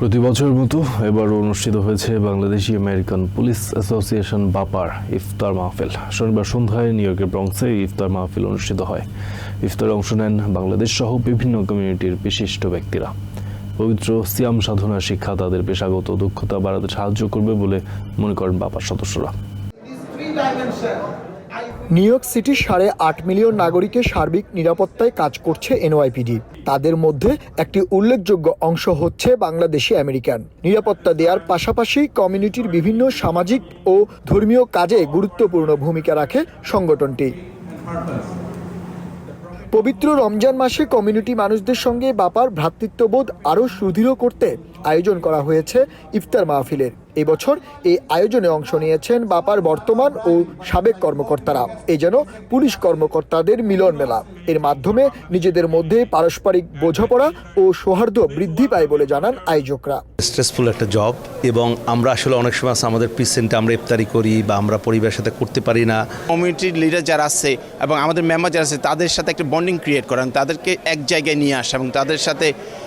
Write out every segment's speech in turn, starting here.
প্রতি বছরের মতো এবার অনুষ্ঠিত হয়েছে বাংলাদেশি আমেরিকান পুলিশ অ্যাসোসিয়েশন বাপার ইফতার মাহফিল। শনিবার সন্ধ্যায় নিউ ইয়র্কের এই ইফতার মাহফিল অনুষ্ঠিত হয়। ইফতারে অংশ নেন বাংলাদেশ সহ বিভিন্ন কমিউনিটির বিশিষ্ট ব্যক্তিরা। পবিত্র সিয়াম সাধনা শিক্ষা তাদের পেশাগত দক্ষতা বাড়াতে সাহায্য করবে বলে মনে করেন বাপার সদস্যরা। নিউ ইয়র্ক সাড়ে আট মিলিয়ন নাগরিকের সার্বিক নিরাপত্তায় কাজ করছে এনওয়াইপিডি। তাদের মধ্যে একটি উল্লেখযোগ্য অংশ হচ্ছে বাংলাদেশি আমেরিকান। নিরাপত্তা দেওয়ার পাশাপাশি কমিউনিটির বিভিন্ন সামাজিক ও ধর্মীয় কাজে গুরুত্বপূর্ণ ভূমিকা রাখে সংগঠনটি। পবিত্র রমজান মাসে কমিউনিটি মানুষদের সঙ্গে বাপার ভ্রাতৃত্ববোধ আরও সুদৃঢ় করতে আয়োজন করা হয়েছে ইফতার মাহফিলের। এবছর এই আয়োজনে অংশ নিয়েছেন বাপার বর্তমান ও সাবেক কর্মকর্তারা। এই যেন পুলিশ কর্মকর্তাদের মিলন মেলা। এর মাধ্যমে নিজেদের মধ্যে পারস্পরিক বোঝাপড়া ও সৌহার্দ্য বৃদ্ধি পায় বলে জানান আয়োজকরা। স্ট্রেসফুল একটা জব এবং আমরা আসলে অনেক সময় আমাদের প্রিসেন্টে আমরা ইফতারি করি বা আমরা পরিবারের সাথে করতে পারি না। কমিউনিটির লিডার যারা আছে এবং আমাদের মেম্বার যারা আছে তাদের সাথে একটা বন্ডিং ক্রিয়েট করেন তাদেরকে এক জায়গায় নিয়ে আসা এবং তাদের সাথে এ,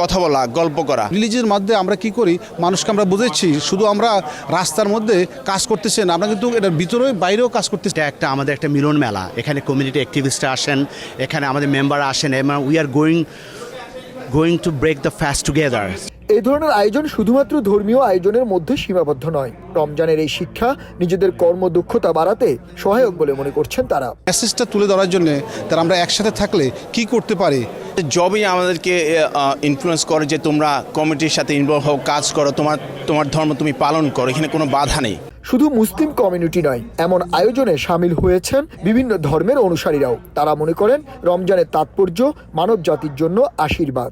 কথা বলা গল্প করা। রিলিজের মাধ্যমে আমরা কি করি? মানুষকে আমরা বুঝেছি শুধু আমরা রাস্তার মধ্যে কাজ করতেছেন আমরা কিন্তু এটার ভিতরে বাইরেও কাজ করতেছি। এটা একটা আমাদের একটা মিলন মেলা। এখানে কমিউনিটি অ্যাক্টিভিস্টরা আসেন এখানে আমাদের মেম্বার আসেন এবং we are going going to break the fast together এই ধরনের আয়োজন শুধুমাত্র ধর্মীয় আয়োজনের মধ্যে সীমাবদ্ধ নয়। রমজানের এই শিক্ষা নিজেদের কর্মদক্ষতা বাড়াতে সহায়ক বলে মনে করছেন তারা। মেসেজটা তুলে ধরার জন্য তারা আমরা একসাথে থাকলে কি করতে পারি? জবই আমাদেরকে ইনফ্লুয়েন্স করে যে তোমরা কমিটির সাথে ইনভলভ হও কাজ করো তোমার তোমার ধর্ম তুমি পালন করো এখানে কোনো বাধা নেই। শুধু মুসলিম কমিউনিটি নয়, এমন আয়োজনে সামিল হয়েছেন বিভিন্ন ধর্মের অনুসারীরাও। তারা মনে করেন রমজানের তাৎপর্য মানব জাতির জন্য আশীর্বাদ।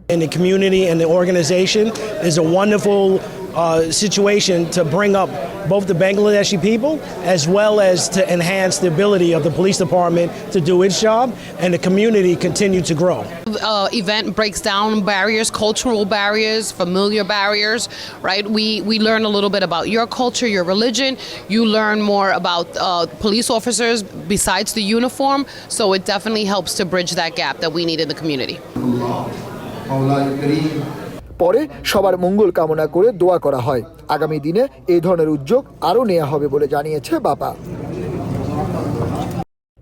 Uh, situation to bring up both the Bangladeshi people as well as to enhance the ability of the police department to do its job and the community continue to grow. uh, event breaks down barriers, cultural barriers, familiar barriers, right? We we learn a little bit about your culture, your religion. You learn more about uh, police officers besides the uniform. So it definitely helps to bridge that gap that we need in the community. পরে সবার মঙ্গল কামনা করে দোয়া করা হয়। আগামী দিনে এই ধরনের উদ্যোগ আরও নেওয়া হবে বলে জানিয়েছে BAPA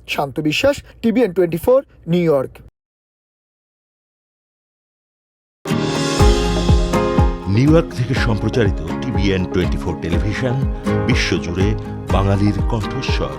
Shanta Biswas, TVN twenty four New York. New York থেকে সম্প্রচারিত টিভিএন টোয়েন্টি ফোর টেলিভিশন, বিশ্বজুড়ে বাঙালির কণ্ঠস্বর।